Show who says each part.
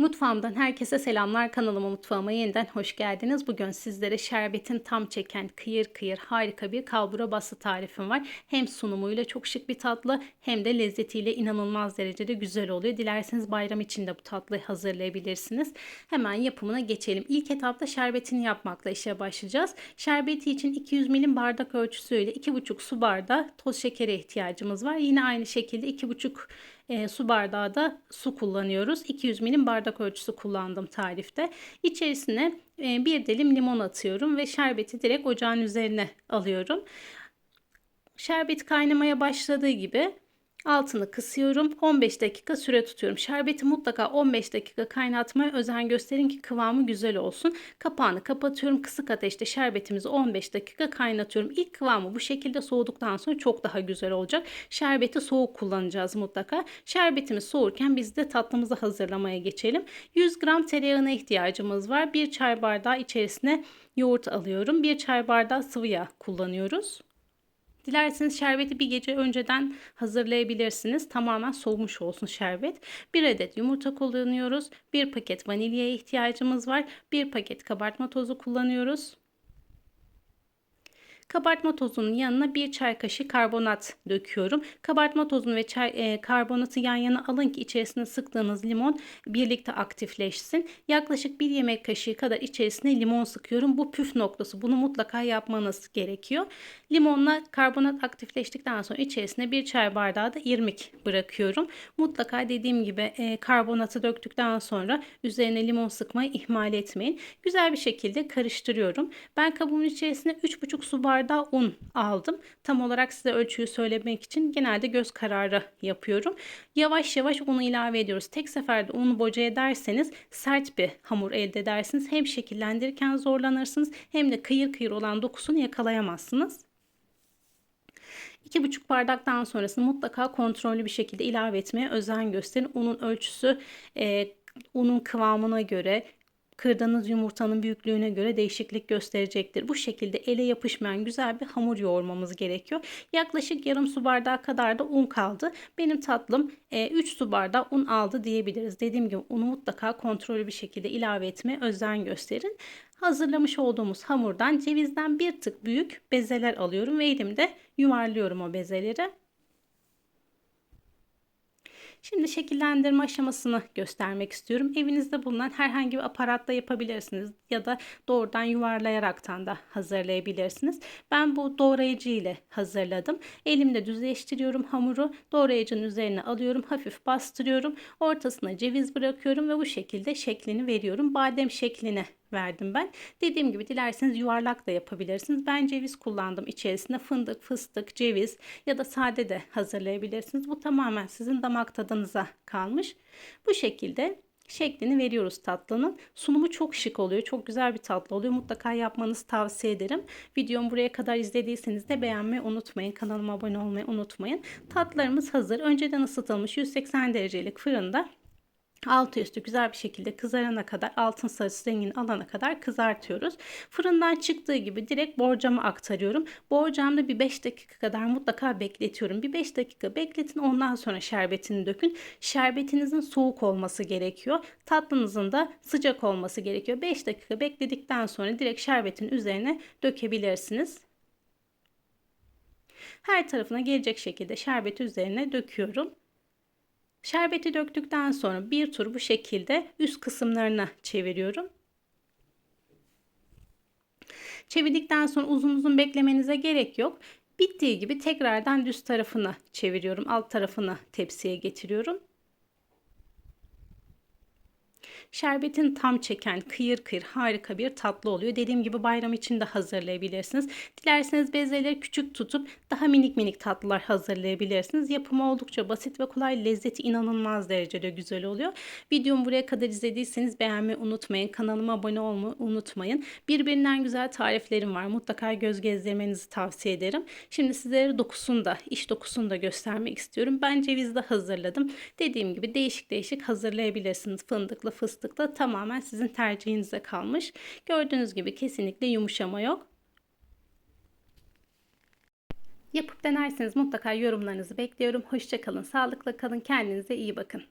Speaker 1: Mutfağımdan herkese selamlar. Kanalıma mutfağıma yeniden hoş geldiniz. Bugün sizlere şerbetin tam çeken kıyır kıyır harika bir kalbura bastı tarifim var. Hem sunumuyla çok şık bir tatlı hem de lezzetiyle inanılmaz derecede güzel oluyor. Dilerseniz bayram için de bu tatlıyı hazırlayabilirsiniz. Hemen yapımına geçelim. İlk etapta şerbetini yapmakla işe başlayacağız. Şerbeti için 200 milim bardak ölçüsüyle 2,5 su bardağı toz şekere ihtiyacımız var. Yine aynı şekilde 2,5 e, su bardağı da su kullanıyoruz. 200 milim bardak ölçüsü kullandım tarifte. İçerisine e, bir dilim limon atıyorum ve şerbeti direkt ocağın üzerine alıyorum. Şerbet kaynamaya başladığı gibi Altını kısıyorum. 15 dakika süre tutuyorum. Şerbeti mutlaka 15 dakika kaynatmaya özen gösterin ki kıvamı güzel olsun. Kapağını kapatıyorum. Kısık ateşte şerbetimizi 15 dakika kaynatıyorum. İlk kıvamı bu şekilde soğuduktan sonra çok daha güzel olacak. Şerbeti soğuk kullanacağız mutlaka. Şerbetimiz soğurken biz de tatlımızı hazırlamaya geçelim. 100 gram tereyağına ihtiyacımız var. 1 çay bardağı içerisine yoğurt alıyorum. 1 çay bardağı sıvı yağ kullanıyoruz. Dilerseniz şerbeti bir gece önceden hazırlayabilirsiniz. Tamamen soğumuş olsun şerbet. Bir adet yumurta kullanıyoruz. Bir paket vanilyaya ihtiyacımız var. Bir paket kabartma tozu kullanıyoruz. Kabartma tozunun yanına bir çay kaşığı karbonat döküyorum. Kabartma tozunu ve çay e, karbonatı yan yana alın ki içerisine sıktığınız limon birlikte aktifleşsin. Yaklaşık bir yemek kaşığı kadar içerisine limon sıkıyorum. Bu püf noktası. Bunu mutlaka yapmanız gerekiyor. Limonla karbonat aktifleştikten sonra içerisine bir çay bardağı da irmik bırakıyorum. Mutlaka dediğim gibi e, karbonatı döktükten sonra üzerine limon sıkmayı ihmal etmeyin. Güzel bir şekilde karıştırıyorum. Ben kabuğun içerisine 3,5 su bardağı bardağı un aldım. Tam olarak size ölçüyü söylemek için genelde göz kararı yapıyorum. Yavaş yavaş unu ilave ediyoruz. Tek seferde unu boca ederseniz sert bir hamur elde edersiniz. Hem şekillendirirken zorlanırsınız hem de kıyır kıyır olan dokusunu yakalayamazsınız. 2,5 bardaktan sonrasını mutlaka kontrollü bir şekilde ilave etmeye özen gösterin. Unun ölçüsü e, unun kıvamına göre kırdığınız yumurtanın büyüklüğüne göre değişiklik gösterecektir. Bu şekilde ele yapışmayan güzel bir hamur yoğurmamız gerekiyor. Yaklaşık yarım su bardağı kadar da un kaldı. Benim tatlım 3 e, su bardağı un aldı diyebiliriz. Dediğim gibi unu mutlaka kontrollü bir şekilde ilave etmeye özen gösterin. Hazırlamış olduğumuz hamurdan cevizden bir tık büyük bezeler alıyorum ve elimde yuvarlıyorum o bezeleri. Şimdi şekillendirme aşamasını göstermek istiyorum. Evinizde bulunan herhangi bir aparatla yapabilirsiniz ya da doğrudan yuvarlayaraktan da hazırlayabilirsiniz. Ben bu doğrayıcı ile hazırladım. Elimde düzleştiriyorum hamuru. Doğrayıcının üzerine alıyorum. Hafif bastırıyorum. Ortasına ceviz bırakıyorum ve bu şekilde şeklini veriyorum. Badem şekline verdim ben. Dediğim gibi dilerseniz yuvarlak da yapabilirsiniz. Ben ceviz kullandım içerisinde fındık, fıstık, ceviz ya da sade de hazırlayabilirsiniz. Bu tamamen sizin damak tadınıza kalmış. Bu şekilde şeklini veriyoruz tatlının. Sunumu çok şık oluyor. Çok güzel bir tatlı oluyor. Mutlaka yapmanızı tavsiye ederim. Videomu buraya kadar izlediyseniz de beğenmeyi unutmayın. Kanalıma abone olmayı unutmayın. Tatlarımız hazır. Önceden ısıtılmış 180 derecelik fırında altı üstü güzel bir şekilde kızarana kadar altın sarısı rengini alana kadar kızartıyoruz. Fırından çıktığı gibi direkt borcama aktarıyorum. Borcamda bir 5 dakika kadar mutlaka bekletiyorum. Bir 5 dakika bekletin ondan sonra şerbetini dökün. Şerbetinizin soğuk olması gerekiyor. Tatlınızın da sıcak olması gerekiyor. 5 dakika bekledikten sonra direkt şerbetin üzerine dökebilirsiniz. Her tarafına gelecek şekilde şerbeti üzerine döküyorum. Şerbeti döktükten sonra bir tur bu şekilde üst kısımlarına çeviriyorum. Çevirdikten sonra uzun uzun beklemenize gerek yok. Bittiği gibi tekrardan düz tarafını çeviriyorum. Alt tarafını tepsiye getiriyorum. Şerbetin tam çeken kıyır kıyır harika bir tatlı oluyor. Dediğim gibi bayram için de hazırlayabilirsiniz. Dilerseniz bezeleri küçük tutup daha minik minik tatlılar hazırlayabilirsiniz. Yapımı oldukça basit ve kolay. Lezzeti inanılmaz derecede güzel oluyor. Videomu buraya kadar izlediyseniz beğenmeyi unutmayın. Kanalıma abone olmayı unutmayın. Birbirinden güzel tariflerim var. Mutlaka göz gezdirmenizi tavsiye ederim. Şimdi sizlere dokusunu da, iç dokusunu da göstermek istiyorum. Ben cevizde hazırladım. Dediğim gibi değişik değişik hazırlayabilirsiniz. Fındıklı, fıstıklı fıstıkla tamamen sizin tercihinize kalmış. Gördüğünüz gibi kesinlikle yumuşama yok. Yapıp denerseniz mutlaka yorumlarınızı bekliyorum. Hoşçakalın, sağlıkla kalın, kendinize iyi bakın.